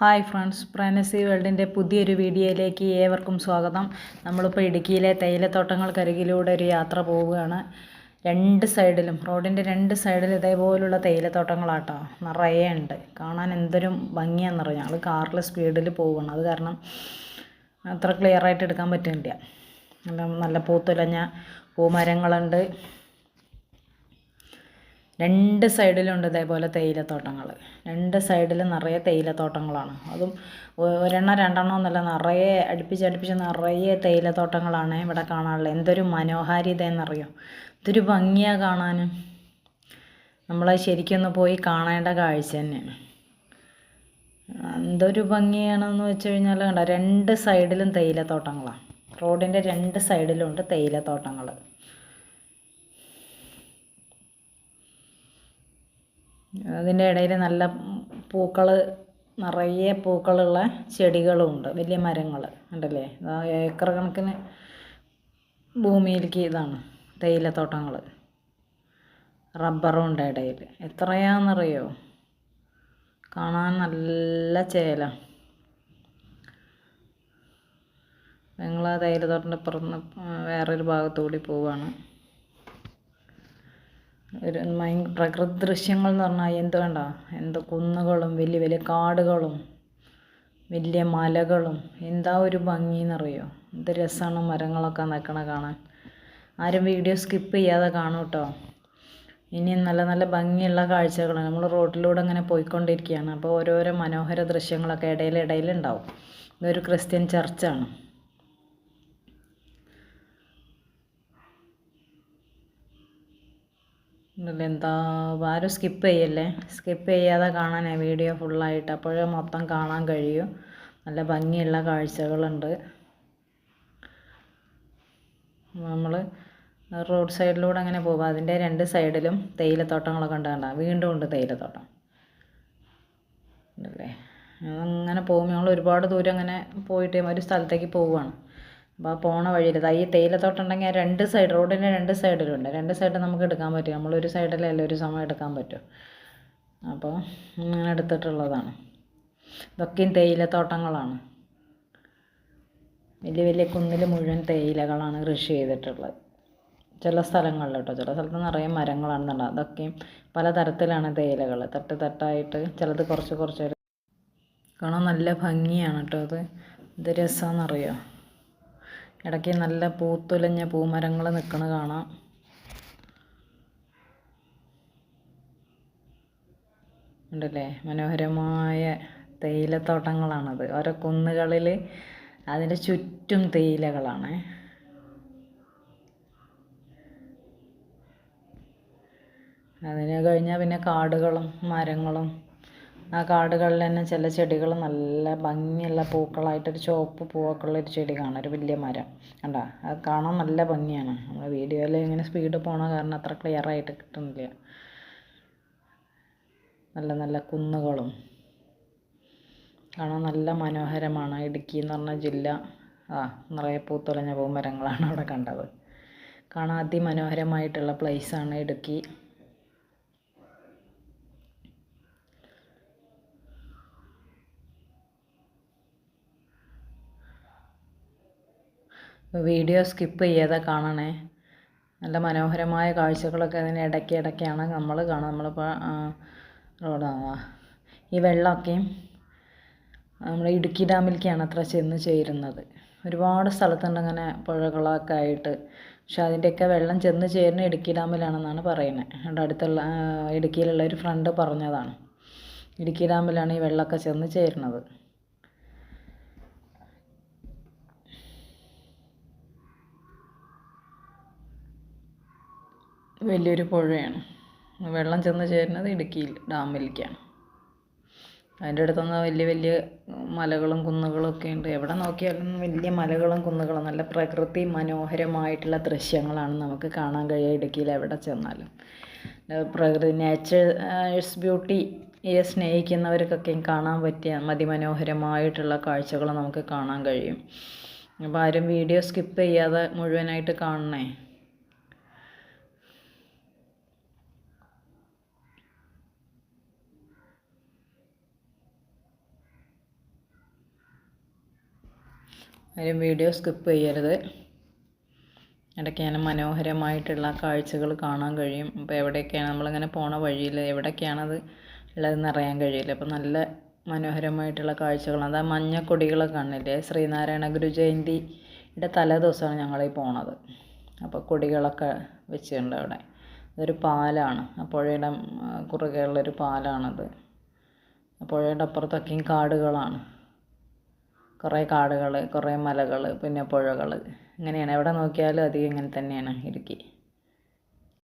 Hi friends പ്രനസി വേൾഡിന്റെ പുതിയൊരു വീഡിയോയിലേക്ക് ഏവർക്കും സ്വാഗതം. നമ്മളിപ്പോൾ ഇടുക്കിയിലെ തേയിലത്തോട്ടങ്ങൾക്കരികിലൂടെ ഒരു യാത്ര പോവുകയാണ്. രണ്ട് സൈഡിലും റോഡിന്റെ രണ്ട് സൈഡിലും ഇതേപോലുള്ള തേയിലത്തോട്ടങ്ങളാട്ടോ നിറയെ ഉണ്ട്. കാണാൻ എന്തൊരു ഭംഗിയാണെന്നറിയാം? ഞങ്ങൾ കാറിൽ സ്പീഡിൽ പോവുകയാണ്. അത് കാരണം അത്ര ക്ലിയറായിട്ട് എടുക്കാൻ പറ്റുന്നില്ല. നല്ല നല്ല പൂത്തുലഞ്ഞ പൂമരങ്ങളുണ്ട്. രണ്ട് സൈഡിലുണ്ട് ഇതേപോലെ തേയിലത്തോട്ടങ്ങൾ രണ്ട് സൈഡിലും നിറയെ തേയിലത്തോട്ടങ്ങളാണ്. അതും ഒരെണ്ണം രണ്ടെണ്ണം എന്നല്ല നിറയെ അടുപ്പിച്ച് അടുപ്പിച്ച് നിറയെ തേയിലത്തോട്ടങ്ങളാണ് ഇവിടെ കാണാനുള്ളത്. എന്തൊരു മനോഹാരിത എന്നറിയോ? ഇതൊരു ഭംഗിയാണ് കാണാൻ നമ്മൾ ശരിക്കും ശരിക്കൊന്ന് പോയി കാണേണ്ട കാഴ്ച തന്നെയാണ്. എന്തൊരു ഭംഗിയാണെന്ന് വെച്ച് കഴിഞ്ഞാൽ കണ്ട രണ്ട് സൈഡിലും തേയിലത്തോട്ടങ്ങളാണ്. റോഡിന്റെ രണ്ട് സൈഡിലുണ്ട് തേയിലത്തോട്ടങ്ങൾ അതിന്റെ ഇടയിൽ നല്ല പൂക്കൾ നിറയെ പൂക്കളുള്ള ചെടികളുമുണ്ട് വലിയ മരങ്ങൾ ഉണ്ടല്ലേ? ഏക്കർ കണക്കിന് ഭൂമിയിലേക്ക് ഇതാണ് തേയിലത്തോട്ടങ്ങൾ. റബ്ബറും ഉണ്ട് ഇടയിൽ. എത്രയാണെന്നറിയോ? കാണാൻ നല്ല ചേല. ഞങ്ങൾ ആ തേയിലത്തോട്ടന്റെ പുറത്ത് വേറൊരു ഭാഗത്തുകൂടി പോവുകയാണ് ഒരു പ്രകൃതി ദൃശ്യങ്ങൾ എന്ന് പറഞ്ഞാൽ എന്ത് വേണ്ട എന്ത് കുന്നുകളും വലിയ വലിയ കാടുകളും വലിയ മലകളും. എന്താ ഒരു ഭംഗി എന്നറിയോ? എന്ത് രസമാണ് മരങ്ങളൊക്കെ നിൽക്കണ കാണാൻ. ആരും വീഡിയോ സ്കിപ്പ് ചെയ്യാതെ കാണും കേട്ടോ ഇനിയും നല്ല നല്ല ഭംഗിയുള്ള കാഴ്ചകൾ നമ്മൾ റോഡിലൂടെ അങ്ങനെ പോയിക്കൊണ്ടിരിക്കുകയാണ്. അപ്പോൾ ഓരോരോ മനോഹര ദൃശ്യങ്ങളൊക്കെ ഇടയിൽ ഇടയിലുണ്ടാവും ഇതൊരു ക്രിസ്ത്യൻ ചർച്ചാണ്. എന്താ ആരും സ്കിപ്പ് ചെയ്യല്ലേ? സ്കിപ്പ് ചെയ്യാതെ കാണാനേ വീഡിയോ ഫുള്ളായിട്ട് അപ്പോഴേ മൊത്തം കാണാൻ കഴിയും. നല്ല ഭംഗിയുള്ള കാഴ്ചകളുണ്ട്. നമ്മൾ റോഡ് സൈഡിലൂടെ അങ്ങനെ പോകും അതിന്റെ രണ്ട് സൈഡിലും തേയിലത്തോട്ടങ്ങളൊക്കെ ഉണ്ട് കണ്ട? വീണ്ടും ഉണ്ട് തേയിലത്തോട്ടം. അല്ലേ അങ്ങനെ പോകുമ്പോൾ ഞങ്ങൾ ഒരുപാട് ദൂരം അങ്ങനെ പോയിട്ട് ഒരു സ്ഥലത്തേക്ക് പോവുകയാണ് അപ്പോൾ പോണ വഴിയിൽ ഈ തേയിലത്തോട്ടം ഉണ്ടെങ്കിൽ ആ രണ്ട് സൈഡ് റോഡിന്റെ രണ്ട് സൈഡിലുണ്ട് രണ്ട് സൈഡ് നമുക്ക് എടുക്കാൻ പറ്റും. നമ്മളൊരു സൈഡിലല്ല ഒരു സമയം എടുക്കാൻ പറ്റും. അപ്പോൾ അങ്ങനെ എടുത്തിട്ടുള്ളതാണ്. ഇതൊക്കെയും തേയിലത്തോട്ടങ്ങളാണ്. വലിയ വലിയ കുന്നിൽ മുഴുവൻ തേയിലകളാണ് കൃഷി ചെയ്തിട്ടുള്ളത്. ചില സ്ഥലങ്ങളിൽ കേട്ടോ ചില സ്ഥലത്ത് നിറയെ മരങ്ങളാണെന്നുണ്ട്. അതൊക്കെയും പലതരത്തിലാണ് തേയിലകൾ തട്ട് തട്ടായിട്ട് ചിലത് കുറച്ച് കുറച്ച് കാണാൻ നല്ല ഭംഗിയാണ് കേട്ടോ അത്. ഇത് രസമാണെന്നറിയോ ഇടയ്ക്ക് നല്ല പൂത്തുലഞ്ഞ പൂമരങ്ങൾ നിൽക്കണ കാണാം. ഉണ്ടല്ലേ? മനോഹരമായ തേയിലത്തോട്ടങ്ങളാണത്. ഓരോ കുന്നുകളിൽ അതിന്റെ ചുറ്റും തേയിലകളാണ്. അതിന് കഴിഞ്ഞാൽ പിന്നെ കാടുകളും മരങ്ങളും ആ കാടുകളിൽ തന്നെ ചില ചെടികൾ നല്ല ഭംഗിയുള്ള പൂക്കളായിട്ടൊരു ചുവപ്പ് പൂവൊക്കെ ഉള്ളൊരു ചെടി കാണാം ഒരു വലിയ മരം. കണ്ടോ? അത് കാണാൻ നല്ല ഭംഗിയാണ്. നമ്മൾ വീഡിയോയിൽ ഇങ്ങനെ സ്പീഡ് പോണ കാരണം അത്ര ക്ലിയർ ആയിട്ട് കിട്ടുന്നില്ല. നല്ല നല്ല കുന്നുകളും. കാണാൻ നല്ല മനോഹരമാണ്. ഇടുക്കി എന്ന് പറഞ്ഞ ജില്ല. ആ നിറയെ പൂത്തുലഞ്ഞ പൂമരങ്ങളാണ് അവിടെ കണ്ടത്. കാണാൻ അതിമനോഹരമായിട്ടുള്ള പ്ലേസാണ് ഇടുക്കി. വീഡിയോ സ്കിപ്പ് ചെയ്യാതെ കാണണേ. നല്ല മനോഹരമായ കാഴ്ചകളൊക്കെ അതിന് ഇടയ്ക്ക് ഇടയ്ക്കാണ് നമ്മൾ കാണുക. നമ്മളിപ്പോൾ റോഡാണ് ഈ വെള്ളമൊക്കെയും നമ്മൾ ഇടുക്കി ഡാമിലേക്കാണ് അത്ര ചെന്ന് ചേരുന്നത്. ഒരുപാട് സ്ഥലത്തുണ്ട് അങ്ങനെ പുഴകളൊക്കെ ആയിട്ട്. പക്ഷെ അതിന്റെയൊക്കെ വെള്ളം ചെന്ന് ചേരുന്ന ഇടുക്കി ഡാമിലാണെന്നാണ് പറയുന്നത്. അവിടെ അടുത്തുള്ള ഇടുക്കിയിലുള്ള ഒരു ഫ്രണ്ട് പറഞ്ഞതാണ്. ഇടുക്കി ഡാമിലാണ് ഈ വെള്ളമൊക്കെ ചെന്ന് ചേരുന്നത്. വലിയൊരു പുഴയാണ്. വെള്ളം ചെന്ന് ചേരുന്നത് ഇടുക്കിയിൽ ഡാമിലേക്കാണ്. അതിന്റെ അടുത്തുനിന്ന് വലിയ വലിയ മലകളും കുന്നുകളും ഒക്കെ ഉണ്ട്. എവിടെ നോക്കിയാലും വലിയ മലകളും കുന്നുകളും നല്ല പ്രകൃതി മനോഹരമായിട്ടുള്ള ദൃശ്യങ്ങളാണ് നമുക്ക് കാണാൻ കഴിയുക ഇടുക്കിയിൽ എവിടെ ചെന്നാലും. പ്രകൃതി നേച്ചേഴ്സ് ബ്യൂട്ടി സ്നേഹിക്കുന്നവർക്കൊക്കെ കാണാൻ പറ്റിയ അതിമനോഹരമായിട്ടുള്ള കാഴ്ചകൾ നമുക്ക് കാണാൻ കഴിയും. അപ്പോൾ ആരും വീഡിയോ സ്കിപ്പ് ചെയ്യാതെ മുഴുവനായിട്ട് കാണണേ. ആരും വീഡിയോ സ്കിപ്പ് ചെയ്യരുത്. ഇടയ്ക്ക് മനോഹരമായിട്ടുള്ള കാഴ്ചകൾ കാണാൻ കഴിയും? അപ്പോൾ എവിടെയൊക്കെയാണ്? നമ്മളിങ്ങനെ പോണ വഴിയിൽ എവിടെയൊക്കെയാണത് ഉള്ളതെന്ന് അറിയാൻ കഴിയില്ല. അപ്പോൾ നല്ല മനോഹരമായിട്ടുള്ള കാഴ്ചകളാണ് അത് ആ മഞ്ഞ കൊടികളൊക്കെ കാണില്ലേ ശ്രീനാരായണ ഗുരു ജയന്തിയുടെ തലേ ദിവസമാണ് ഞങ്ങളീ പോണത്. അപ്പോൾ കൊടികളൊക്കെ വെച്ചിട്ടുണ്ട് അവിടെ. അതൊരു പാലാണ്. ആ പുഴയുടെ കുറുകെയുള്ളൊരു പാലാണത്. പുഴയുടെ അപ്പുറത്തൊക്കെയും കാടുകളാണ്. കുറേ കാടുകൾ കുറേ മലകൾ പിന്നെ പുഴകൾ ഇങ്ങനെയാണ്. എവിടെ നോക്കിയാലും അധികം ഇങ്ങനെ തന്നെയാണ് ഇടുക്കി.